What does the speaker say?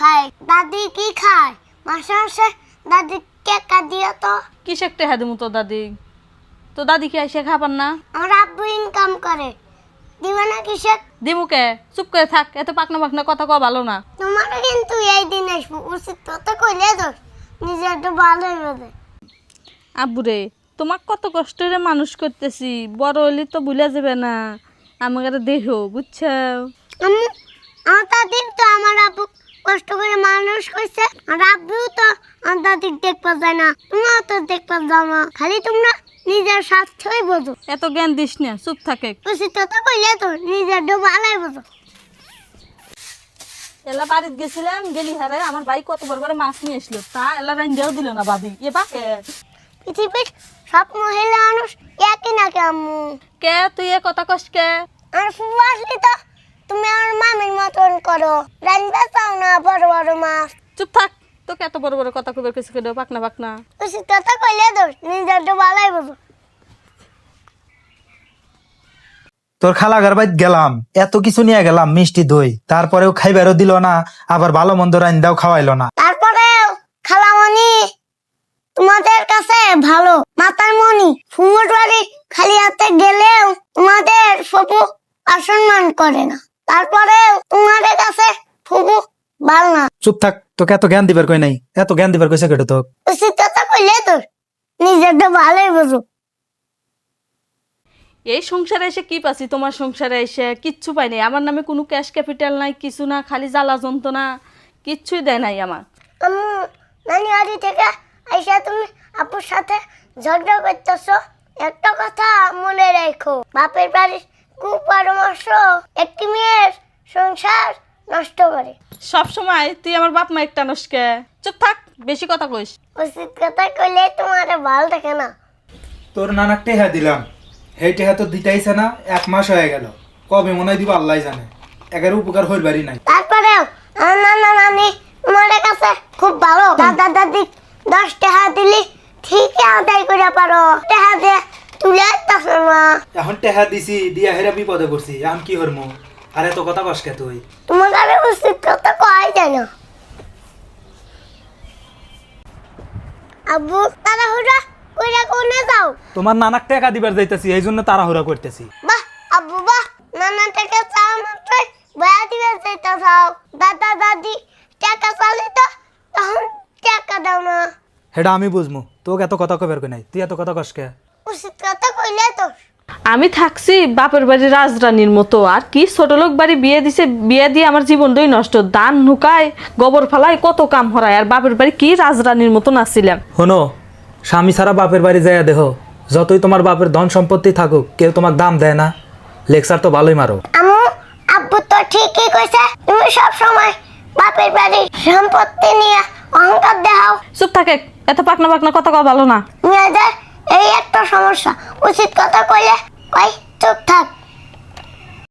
খায়। দাদি কি খায়? মাসে মাসে দাদি টেকা দিও তো। দিমু তো দাদি? তো দাদি কি আইসে খাবার না? আমার আব্বু ইনকাম করে। দিবে না কে? চুপ করে থাক এত পাকনা পাকনা কথা কওয়া ভালো না। তোমারও কিন্তু এই দিন আসব উচিত তো কইলে তো নিজে একটু ভালো হইবে আব্বুরে তোমাক কত কষ্ট করে মানুষ করতেছি বড় হইলে তো ভুলে যাবে না। আমাকে দেখো বুঝছ? আমার দাদির তো আমার আব্বু কষ্ট করে মানুষ করছে আর আব্বুও তো দাদির দেখতে যায় না তুমিও তো দেখতে যাও না খালি তোমরা নিজের স্বার্থই বোঝো। এত জ্ঞান দিস না চুপ থাকে উচিত তো কইলে তো নিজের ডো ভালোই বোঝো। এলা বাড়িতে গেছিলাম গেলি হারে আমার ভাই কত বড় বড় মাছ নিয়ে আসলো তা এলা রাইন্দাও দিল না বাদি এ বাকে পৃথিবীর সব মহিলা মানুষ একই নাকি আম্মু? কে তুই এ কথা কস কে? আর ফুফু আসলে তো তুমি আমার মামির মতন করো। রান্না চাও না বড় বড় মাছ? চুপ থাক তোকে এত বড় বড় কথা কবে কিছু করে পাকনা পাকনা কথা কইলে তো নিজের ভালোই বোঝো। তোর বাইত গেলাম এত কিছু নিয়ে গেলাম মিষ্টি দই তারপরেও খাইবারও দিল না আবার ভালো মন্দ রান্দাও খাওয়াইলো না। তারপরে খালামণি তোমাদের কাছে ভালো মাতার মণি ফুমুর বাড়ি খালি হাতে গেলেও তোমাদের ফুপু অসম্মান করে না। তারপরে তোমাদের কাছে ফুপু ভালো না চুপ থাক তোকে এত জ্ঞান দিবার কই নাই এত জ্ঞান দিবার কইছে কেটে তো উচিত কথা কইলে তো নিজেরটা ভালোই বুঝো। এই সংসারে এসে কি পাচ্ছি? তোমার সংসারে এসে কিচ্ছু পাই নাই। আমার নামে কোনো ক্যাশ ক্যাপিটাল নাই কিছু না খালি জ্বালা যন্ত্রণা কিচ্ছুই দেয় নাই আমার। আম্মু নানি বাড়ি থেকে আইসা তুমি আপুর সাথে ঝগড়া করতেছো। একটা কথা মনে রেখো বাপের বাড়ির কুপরামর্শ একটি মেয়ের সংসার নষ্ট করে। সব সময় তুই আমার বাপ মা একটা নস্কে চুপ থাক বেশি কথা কইস। উচিত কথা কইলে তোমার ভালো থাকে না। তোর নানাক টেহা দিলাম। সেই টেহা তো দিতেইছে না এক মাস হয়ে গেল। কবে মনে হয় দিব আল্লাহ জানে। একের উপকার হইল বাড়ি নাই। তারপরেও আমার নানা নানি তোমার কাছে খুব ভালো। দাদা দাদি দশ টাকা দিলি ঠিকই আদায় করে পারো টাকা দিয়ে তুলে আসতেছো না এখন টেহা দিছি দিয়া হেরা বিপদে পড়ছি। এখন কি হরমু? আর এত কথা কসকে তুই? তোমার কাছে উচিত কথা কয় যায় না আব্বু তাড়াহুড়া কইরা কোনে যাও? তোমার নানাক টাকা দিবার যাইতেছি এই জন্য তাড়াহুড়া করতেছি। বাহ আব্বু বাহ। নানা থেকে চাও মাত্রই বয়া দিবে যেতে চাও দাদা দাদি টাকা চালি তো তখন টাকা দাও না। হেডা আমি বুঝমু। তোকে এত কথা কবার কই নাই। তুই এত কথা কসকে উচিত কথা কইলে তো। আমি থাকছি বাপের বাড়ি রাজরানীর মতো আর কি? ছোট লোক বাড়ি বিয়ে দিছে বিয়ে দিয়ে আমার জীবনটাই নষ্ট। দান নুকায় গোবর ফেলায় কত কাম হরায় আর বাপের বাড়ি কি রাজরানীর মতো নাছিলাম শোনো স্বামী ছাড়া বাপের বাড়ি যায় দেখো যতই তোমার বাপের ধন সম্পত্তি থাকুক কেউ তোমার দাম দেয় না। লেকচার তো ভালোই মারো। আমু আব্বু তো ঠিকই কইছে তুমি সব সময় বাপের বাড়ি সম্পত্তি নিয়ে অহংকার দেখাও। চুপ থাকে এত পাকনা পাকনা কথা কওয়া ভালো না। মেয়েদের এই একটা সমস্যা। উচিত কথা কইলে কই চুপ থাক